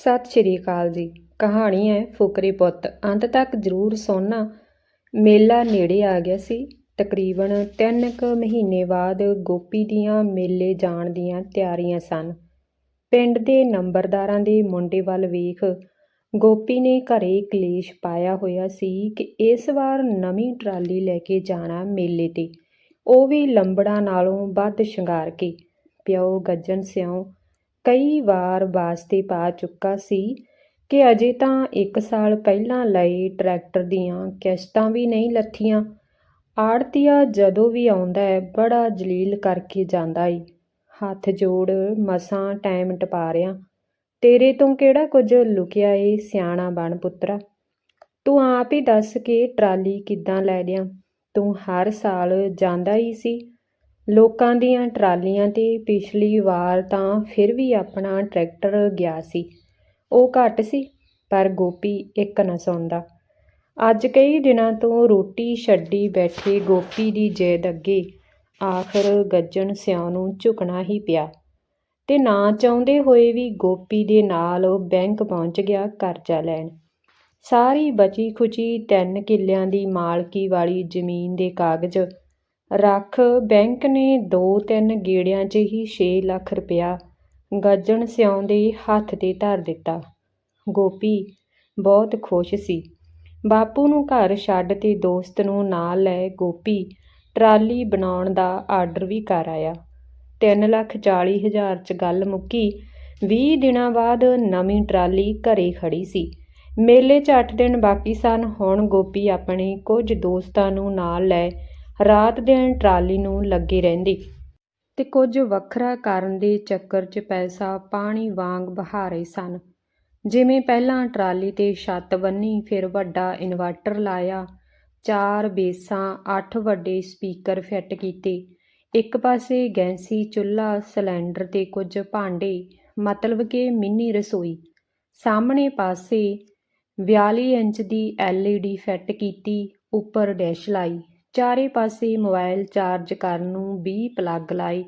ਸਤਿ ਸ਼੍ਰੀ ਅਕਾਲ ਜੀ। ਕਹਾਣੀ ਹੈ ਫੁਕਰੇ ਪੁੱਤ। ਅੰਤ ਤੱਕ ਜ਼ਰੂਰ ਸੁਣਨਾ। ਮੇਲਾ ਨੇੜੇ ਆ ਗਿਆ ਸੀ। ਤਕਰੀਬਨ ਤਿੰਨ ਕੁ ਮਹੀਨੇ ਬਾਅਦ ਗੋਪੀ ਦੀਆਂ ਮੇਲੇ ਜਾਣ ਦੀਆਂ ਤਿਆਰੀਆਂ ਸਨ। ਪਿੰਡ ਦੇ ਨੰਬਰਦਾਰਾਂ ਦੇ ਮੁੰਡੇ ਵੱਲ ਵੇਖ ਗੋਪੀ ਨੇ ਘਰੇ ਕਲੇਸ਼ ਪਾਇਆ ਹੋਇਆ ਸੀ ਕਿ ਇਸ ਵਾਰ ਨਵੀਂ ਟਰਾਲੀ ਲੈ ਕੇ ਜਾਣਾ ਮੇਲੇ ਤੇ। ਉਹ ਵੀ ਲੰਬੜਾਂ ਨਾਲੋਂ ਵੱਧ ਸ਼ਿੰਗਾਰ ਕੇ। ਪਿਓ ਗੱਜਣ ਸਿਉਂ ਕਈ ਵਾਰ ਵਾਸਤੇ ਪਾ ਚੁੱਕਾ ਸੀ ਕਿ ਅਜੇ ਤਾਂ ਇੱਕ ਸਾਲ ਪਹਿਲਾਂ ਲਏ ਟਰੈਕਟਰ ਦੀਆਂ ਕਿਸ਼ਤਾਂ ਵੀ ਨਹੀਂ ਲੱਥੀਆਂ। ਆੜਤੀਆ ਜਦੋਂ ਵੀ ਆਉਂਦਾ ਹੈ, ਬੜਾ ਜਲੀਲ ਕਰਕੇ ਜਾਂਦਾ ਈ। ਹੱਥ ਜੋੜ ਮਸਾਂ ਟਾਈਮ ਟਪਾ ਰਿਆਂ। ਤੇਰੇ ਤੋਂ ਕਿਹੜਾ ਕੁਝ ਲੁਕਿਆ ਏ, ਸਿਆਣਾ ਬਣ ਪੁੱਤਰਾ। ਤੂੰ ਆਪ ਹੀ ਦੱਸ ਕੇ ਟਰਾਲੀ ਕਿੱਦਾਂ ਲੈ ਲਿਆ। ਤੂੰ ਹਰ ਸਾਲ ਜਾਂਦਾ ਹੀ ਸੀ। ਲੋਕਾਂ ਦੀਆਂ ਟਰਾਲੀਆਂ ਤੇ ਪਿਛਲੀ ਵਾਰ ਤਾਂ ਫਿਰ ਵੀ ਆਪਣਾ ਟਰੈਕਟਰ ਗਿਆ ਸੀ। ਉਹ ਘੱਟ ਸੀ, ਪਰ ਗੋਪੀ ਇੱਕ ਨਾ ਸੌਂਦਾ। ਅੱਜ ਕਈ ਦਿਨਾਂ ਤੋਂ ਰੋਟੀ ਛੱਡੀ ਬੈਠੇ ਗੋਪੀ ਦੀ ਜਿੱਦ ਅੱਗੇ ਆਖਰ ਗੱਜਣ ਸਿਉਂ ਨੂੰ ਝੁਕਣਾ ਹੀ ਪਿਆ ਤੇ ਨਾ ਚਾਹੁੰਦੇ ਹੋਏ ਵੀ ਗੋਪੀ ਦੇ ਨਾਲ ਉਹ ਬੈਂਕ ਪਹੁੰਚ ਗਿਆ ਕਰਜ਼ਾ ਲੈਣ। ਸਾਰੀ ਬਚੀ ਖੁਚੀ ਤਿੰਨ ਕਿੱਲਿਆਂ ਦੀ ਮਾਲਕੀ ਵਾਲੀ ਜ਼ਮੀਨ ਦੇ ਕਾਗਜ਼ ਰੱਖ, ਬੈਂਕ ਨੇ ਦੋ ਤਿੰਨ ਗੇੜਿਆਂ 'ਚ ਹੀ ਛੇ ਲੱਖ ਰੁਪਇਆ ਗੱਜਣ ਸਿਉਂ ਦੇ ਹੱਥ ਤੇ ਧਰ ਦਿੱਤਾ। ਗੋਪੀ ਬਹੁਤ ਖੁਸ਼ ਸੀ। ਬਾਪੂ ਨੂੰ ਘਰ ਛੱਡ ਤੇ ਦੋਸਤ ਨੂੰ ਨਾਲ ਲੈ ਗੋਪੀ ਟਰਾਲੀ ਬਣਾਉਣ ਦਾ ਆਰਡਰ ਵੀ ਕਰ ਆਇਆ। ਤਿੰਨ ਲੱਖ ਚਾਲੀ ਹਜ਼ਾਰ 'ਚ ਗੱਲ ਮੁੱਕੀ। 20 ਦਿਨਾਂ ਬਾਅਦ ਨਵੀਂ ਟਰਾਲੀ ਘਰੇ ਖੜੀ ਸੀ। ਮੇਲੇ 'ਚ 8 ਦਿਨ ਬਾਕੀ ਸਨ। ਹੁਣ ਗੋਪੀ ਆਪਣੇ ਕੁਝ ਦੋਸਤਾਂ ਨੂੰ ਨਾਲ ਲੈ ਰਾਤ ਦਿਨ ਟਰਾਲੀ ਨੂੰ ਲੱਗੇ ਰਹਿੰਦੇ ਤੇ ਕੁਝ ਵੱਖਰਾ ਕਰਨ ਦੇ ਚੱਕਰ 'ਚ ਪੈਸਾ ਪਾਣੀ ਵਾਂਗ ਬਹਾ ਰਹੇ ਸਨ। ਜਿਵੇਂ ਪਹਿਲਾਂ ਟਰਾਲੀ ਤੇ ਛੱਤ ਬੰਨੀ, ਫਿਰ ਵੱਡਾ ਇਨਵਰਟਰ ਲਾਇਆ, ਚਾਰ ਬੇਸਾਂ, ਅੱਠ ਵੱਡੇ ਸਪੀਕਰ ਫਿੱਟ ਕੀਤੇ। ਇੱਕ ਪਾਸੇ ਗੈਂਸੀ ਚੁੱਲ੍ਹਾ, ਸਿਲੰਡਰ ਤੇ ਕੁਝ ਭਾਂਡੇ, ਮਤਲਬ ਕਿ ਮਿੰਨੀ ਰਸੋਈ। ਸਾਹਮਣੇ ਪਾਸੇ 42 ਇੰਚ ਦੀ LED ਫਿੱਟ ਕੀਤੀ, ਉੱਪਰ ਡੈਸ਼ ਲਾਈ। ਚਾਰੇ ਪਾਸੇ ਮੋਬਾਈਲ ਚਾਰਜ ਕਰਨ ਨੂੰ 20 ਪਲੱਗ ਲਾਏ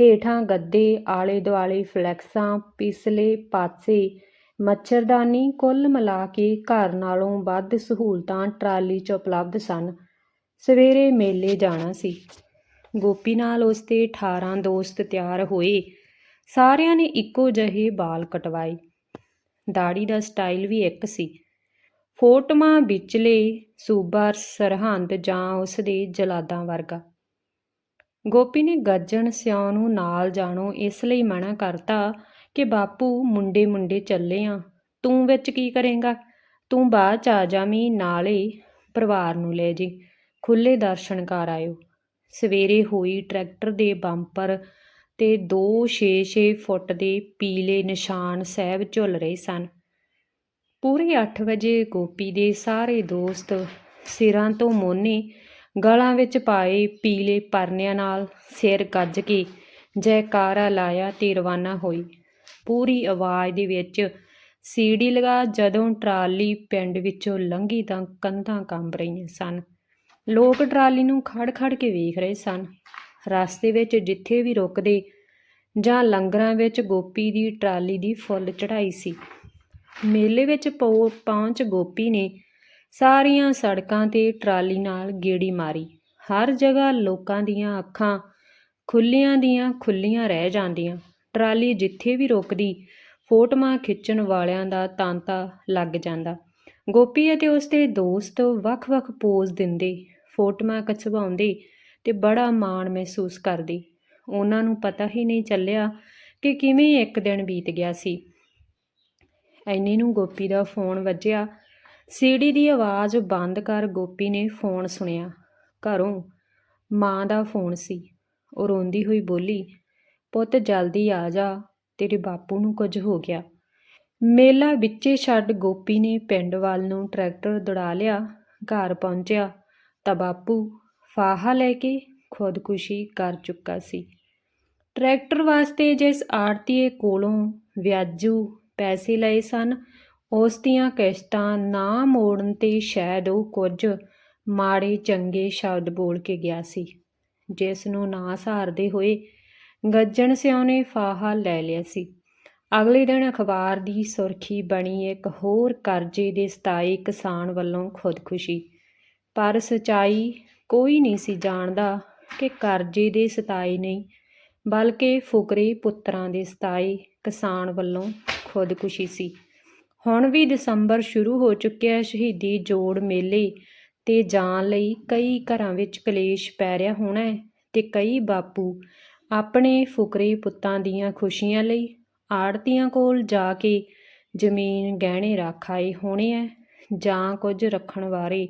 ਹੇਠਾਂ ਗੱਦੇ ਆਲੇ ਦੁਆਲੇ ਫਲੈਕਸਾਂ ਪਿਛਲੇ ਪਾਸੇ ਮੱਛਰਦਾਨੀ ਕੁੱਲ ਮਿਲਾ ਕੇ ਘਰ ਨਾਲੋਂ ਵੱਧ ਸਹੂਲਤਾਂ ਟਰਾਲੀ 'ਚ ਉਪਲਬਧ ਸਨ। ਸਵੇਰੇ ਮੇਲੇ ਜਾਣਾ ਸੀ। ਗੋਪੀ ਨਾਲ ਉਸ ਦੇ 18 ਦੋਸਤ ਤਿਆਰ ਹੋਏ। ਸਾਰਿਆਂ ਨੇ ਇੱਕੋ ਜਿਹੇ ਵਾਲ ਕਟਵਾਏ। ਦਾੜੀ ਦਾ ਸਟਾਈਲ ਵੀ ਇੱਕ ਸੀ। ਫੋਟੋਆਂ ਵਿਚਲੇ ਸੂਬਾ ਸਰਹੰਦ ਜਾਂ ਉਸ ਦੇ ਜਲਾਦਾਂ ਵਰਗਾ। ਗੋਪੀ ਨੇ ਗੱਜਣ ਸਿਉ ਨੂੰ ਨਾਲ ਜਾਣੋ, ਇਸ ਲਈ ਮਨਾ ਕਰਤਾ ਕਿ ਬਾਪੂ ਮੁੰਡੇ ਮੁੰਡੇ ਚੱਲੇ ਆ, ਤੂੰ ਵਿੱਚ ਕੀ ਕਰੇਂਗਾ? ਤੂੰ ਬਾਅਦ ਚ ਆ ਜਾਵੀਂ, ਨਾਲੇ ਪਰਿਵਾਰ ਨੂੰ ਲੈ ਜੀ। ਖੁੱਲੇ ਦਰਸ਼ਨ ਕਰ ਆਇਓ। ਸਵੇਰੇ ਹੋਈ ਟਰੈਕਟਰ ਦੇ ਬੰਪਰ ਤੇ 2-6-6 ਫੁੱਟ ਦੇ ਪੀਲੇ ਨਿਸ਼ਾਨ ਸਹਿਬ ਝੁੱਲ ਰਹੇ ਸਨ। ਪੂਰੇ 8 ਵਜੇ ਗੋਪੀ ਦੇ ਸਾਰੇ ਦੋਸਤ ਸਿਰਾਂ ਤੋਂ ਮੋਨੇ ਗਲਾਂ ਵਿੱਚ ਪਾਏ ਪੀਲੇ ਪਰਨਿਆਂ ਨਾਲ ਸਿਰ ਗੱਜ ਕੇ ਜੈਕਾਰਾ ਲਾਇਆ ਤੇ ਰਵਾਨਾ ਹੋਈ। ਪੂਰੀ ਆਵਾਜ਼ ਦੇ ਵਿੱਚ ਸੀੜੀ ਲਗਾ ਜਦੋਂ ਟਰਾਲੀ ਪਿੰਡ ਵਿੱਚੋਂ ਲੰਘੀ ਤਾਂ ਕੰਧਾਂ ਕੰਬ ਰਹੀਆਂ ਸਨ। ਲੋਕ ਟਰਾਲੀ ਨੂੰ ਖੜ-ਖੜ ਕੇ ਵੇਖ ਰਹੇ ਸਨ। ਰਸਤੇ ਵਿੱਚ ਜਿੱਥੇ ਵੀ ਰੁਕਦੇ ਜਾਂ ਲੰਗਰਾਂ ਵਿੱਚ ਗੋਪੀ ਦੀ ਟਰਾਲੀ ਦੀ ਫੁੱਲ ਚੜਾਈ ਸੀ। ਮੇਲੇ ਵਿੱਚ ਪਹੁੰਚ ਗੋਪੀ ਨੇ ਸਾਰੀਆਂ ਸੜਕਾਂ ਤੇ ਟਰਾਲੀ ਨਾਲ ਗੇੜੀ ਮਾਰੀ। ਹਰ ਜਗ੍ਹਾ ਲੋਕਾਂ ਦੀਆਂ ਅੱਖਾਂ ਖੁੱਲੀਆਂ ਦੀਆਂ ਖੁੱਲੀਆਂ ਰਹਿ ਜਾਂਦੀਆਂ। ਟਰਾਲੀ ਜਿੱਥੇ ਵੀ ਰੁਕਦੀ, ਫੋਟੋਆਂ ਖਿੱਚਣ ਵਾਲਿਆਂ ਦਾ ਤਾਂਤਾ ਲੱਗ ਜਾਂਦਾ। ਗੋਪੀ ਅਤੇ ਉਸਦੇ ਦੋਸਤ ਵੱਖ-ਵੱਖ ਪੋਜ਼ ਦਿੰਦੇ, ਫੋਟੋਆਂ ਖਿਚਵਾਉਂਦੇ ਤੇ ਬੜਾ ਮਾਣ ਮਹਿਸੂਸ ਕਰਦੇ। ਉਹਨਾਂ ਨੂੰ ਪਤਾ ਹੀ ਨਹੀਂ ਚੱਲਿਆ ਕਿ ਕਿਵੇਂ ਇੱਕ ਦਿਨ ਬੀਤ ਗਿਆ ਸੀ। ਐਨੀ ਨੂੰ ਗੋਪੀ ਦਾ ਫੋਨ ਵੱਜਿਆ। ਸੀੜੀ ਦੀ ਆਵਾਜ਼ ਬੰਦ ਕਰ ਗੋਪੀ ਨੇ ਫੋਨ ਸੁਣਿਆ। ਘਰੋਂ ਮਾਂ ਦਾ ਫੋਨ ਸੀ। ਉਹ ਰੋਂਦੀ ਹੋਈ ਬੋਲੀ, ਪੁੱਤ, ਜਲਦੀ ਆ ਜਾ। ਤੇਰੇ ਬਾਪੂ ਨੂੰ ਕੁਝ ਹੋ ਗਿਆ। ਮੇਲਾ ਵਿੱਚੇ ਛੱਡ ਗੋਪੀ ਨੇ ਪਿੰਡ ਵੱਲ ਨੂੰ ਟਰੈਕਟਰ ਦੌੜਾ ਲਿਆ। ਘਰ ਪਹੁੰਚਿਆ ਤਾਂ ਬਾਪੂ ਫਾਹਾ ਲੈ ਕੇ ਖੁਦਕੁਸ਼ੀ ਕਰ ਚੁੱਕਾ ਸੀ। ਟਰੈਕਟਰ ਵਾਸਤੇ ਜਿਸ ਆੜਤੀਏ ਕੋਲੋਂ ਵਿਆਜੂ ਪੈਸੇ ਲਏ ਸਨ। ਉਸ ਦੀਆਂ ਕਿਸ਼ਤਾਂ ਨਾ ਮੋੜਨ ਤੇ ਸ਼ਾਇਦ ਉਹ ਕੁਝ ਮਾੜੇ ਚੰਗੇ ਸ਼ਬਦ ਬੋਲ ਕੇ ਗਿਆ ਸੀ, ਜਿਸ ਨੂੰ ਨਾ ਸਹਾਰਦੇ ਹੋਏ ਗੱਜਣ ਸਿਉ ਨੇ ਫਾਹਾ ਲੈ ਲਿਆ ਸੀ। ਅਗਲੇ ਦਿਨ ਅਖਬਾਰ ਦੀ ਸੁਰਖੀ ਬਣੀ ਇੱਕ ਹੋਰ ਕਰਜ਼ੇ ਦੇ ਸਤਾਏ ਕਿਸਾਨ ਵੱਲੋਂ ਖੁਦਕੁਸ਼ੀ। ਪਰ ਸਚਾਈ ਕੋਈ ਨਹੀਂ ਸੀ ਜਾਣਦਾ ਕਿ ਕਰਜ਼ੇ ਦੇ ਸਤਾਏ ਨਹੀਂ, ਬਲਕਿ ਫੁਕਰੇ ਪੁੱਤਰਾਂ ਦੇ ਸਤਾਏ ਕਿਸਾਨ ਵੱਲੋਂ ਖੁਦਕੁਸ਼ੀ ਸੀ। ਹੁਣ ਵੀ ਦਸੰਬਰ ਸ਼ੁਰੂ ਹੋ ਚੁੱਕਿਆ ਸ਼ਹੀਦੀ ਜੋੜ ਮੇਲੇ ਤੇ ਜਾਣ ਲਈ ਕਈ ਘਰਾਂ ਵਿੱਚ ਕਲੇਸ਼ ਪੈ ਰਿਹਾ ਹੋਣਾ ਹੈ ਤੇ ਕਈ ਬਾਪੂ ਆਪਣੇ ਫੁਕਰੇ ਪੁੱਤਾਂ ਦੀਆਂ ਖੁਸ਼ੀਆਂ ਲਈ ਆੜਤੀਆਂ ਕੋਲ ਜਾ ਕੇ ਜ਼ਮੀਨ ਗਹਿਣੇ ਰੱਖ ਆਏ ਹੋਣੇ ਹੈ ਜਾਂ ਕੁਝ ਰੱਖਣ ਬਾਰੇ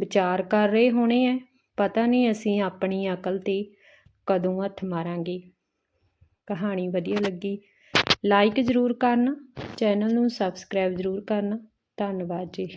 ਵਿਚਾਰ ਕਰ ਰਹੇ ਹੋਣੇ ਹੈ। ਪਤਾ ਨਹੀਂ ਅਸੀਂ ਆਪਣੀ ਅਕਲ ਤੇ ਕਦੋਂ ਹੱਥ ਮਾਰਾਂਗੇ। ਕਹਾਣੀ ਵਧੀਆ ਲੱਗੀ। ਲਾਈਕ ਜ਼ਰੂਰ ਕਰਨਾ ਚੈਨਲ ਨੂੰ ਸਬਸਕ੍ਰਾਈਬ ਜ਼ਰੂਰ ਕਰਨਾ ਧੰਨਵਾਦ ਜੀ।